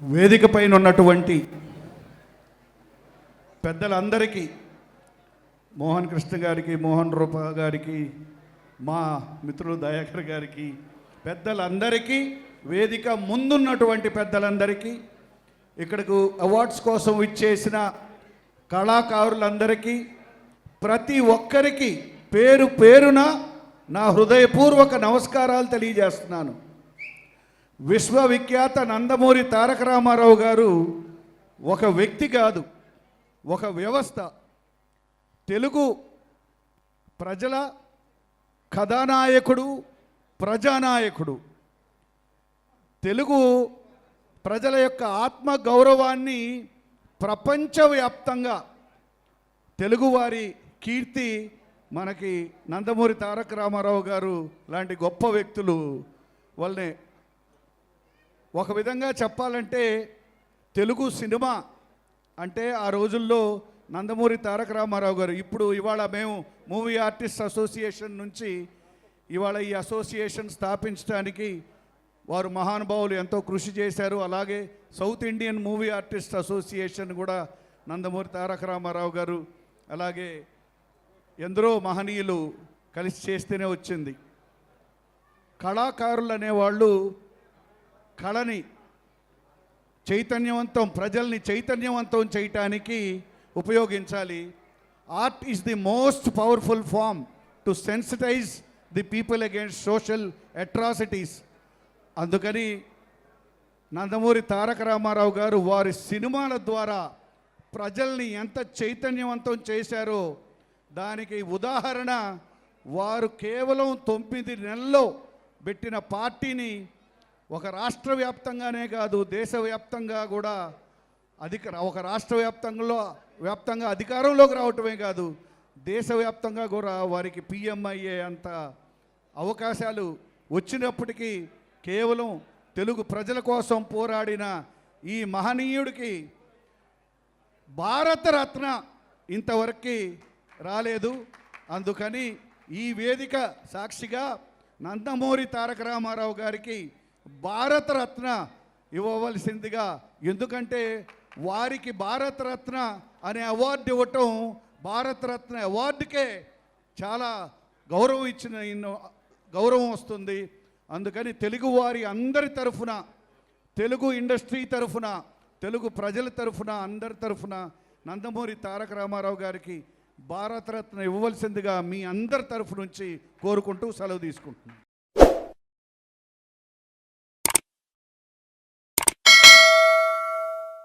వేదిక పైన ఉన్నటువంటి పెద్దలందరికీ మోహన్ కృష్ణ గారికి మోహన్ రూప గారికి మా మిత్రులు దయాకర్ గారికి పెద్దలందరికీ వేదిక ముందున్నటువంటి పెద్దలందరికీ ఇక్కడకు అవార్డ్స్ కోసం ఇచ్చేసిన కళాకారులందరికీ ప్రతి ఒక్కరికి పేరు పేరున నా హృదయపూర్వక నమస్కారాలు తెలియజేస్తున్నాను. విశ్వవిఖ్యాత నందమూరి తారక రామారావు గారు ఒక వ్యక్తి కాదు ఒక వ్యవస్థ. తెలుగు ప్రజల కథానాయకుడు ప్రజానాయకుడు. తెలుగు ప్రజల యొక్క ఆత్మ గౌరవాన్ని ప్రపంచవ్యాప్తంగా తెలుగువారి కీర్తి మనకి నందమూరి తారక రామారావు గారు లాంటి గొప్ప వ్యక్తులు వల్లనే ఒక విధంగా చెప్పాలంటే తెలుగు సినిమా అంటే ఆ రోజుల్లో నందమూరి తారక రామారావు గారు ఇప్పుడు ఇవాళ మేము మూవీ ఆర్టిస్ట్ అసోసియేషన్ నుంచి ఇవాళ ఈ అసోసియేషన్ స్థాపించడానికి వారు మహానుభావులు ఎంతో కృషి చేశారు. అలాగే south Indian movie artist association కూడా నందమూరి తారక రామారావు గారు అలాగే ఎందరో మహనీయులు కలిసి చేస్తేనే వచ్చింది. కళాకారులు అనేవాళ్ళు కళని చైతన్యవంతం ప్రజల్ని చైతన్యవంతం చేయటానికి ఉపయోగించాలి. Art is the most powerful form to sensitize the people against social atrocities అందుకని నందమూరి తారక రామారావు గారు వారి సినిమాల ద్వారా ప్రజల్ని ఎంత చైతన్యవంతం చేశారో దానికి ఉదాహరణ వారు కేవలం తొమ్మిది నెలల్లో పెట్టిన పార్టీని ఒక రాష్ట్ర వ్యాప్తంగానే కాదు దేశవ్యాప్తంగా కూడా అధిక ఒక రాష్ట్ర వ్యాప్తంలో వ్యాప్తంగా అధికారంలోకి రావటమే కాదు దేశవ్యాప్తంగా కూడా వారికి పిఎం అయ్యే అంత అవకాశాలు వచ్చినప్పటికీ కేవలం తెలుగు ప్రజల కోసం పోరాడిన ఈ మహనీయుడికి భారతరత్న ఇంతవరకు రాలేదు. అందుకని ఈ వేదిక సాక్షిగా నందమూరి తారక రామారావు గారికి భారతరత్న ఇవ్వవలసిందిగా. ఎందుకంటే వారికి భారతరత్న అనే అవార్డు ఇవ్వటం భారతరత్న అవార్డుకే చాలా గౌరవం ఇచ్చిన గౌరవం వస్తుంది. అందుకని తెలుగు వారి అందరి తరఫున తెలుగు ఇండస్ట్రీ తరఫున తెలుగు ప్రజల తరఫున అందరి తరఫున నందమూరి తారక రామారావు గారికి భారతరత్న ఇవ్వవలసిందిగా మీ అందరి తరఫు నుంచి కోరుకుంటూ సెలవు తీసుకుంటున్నాను.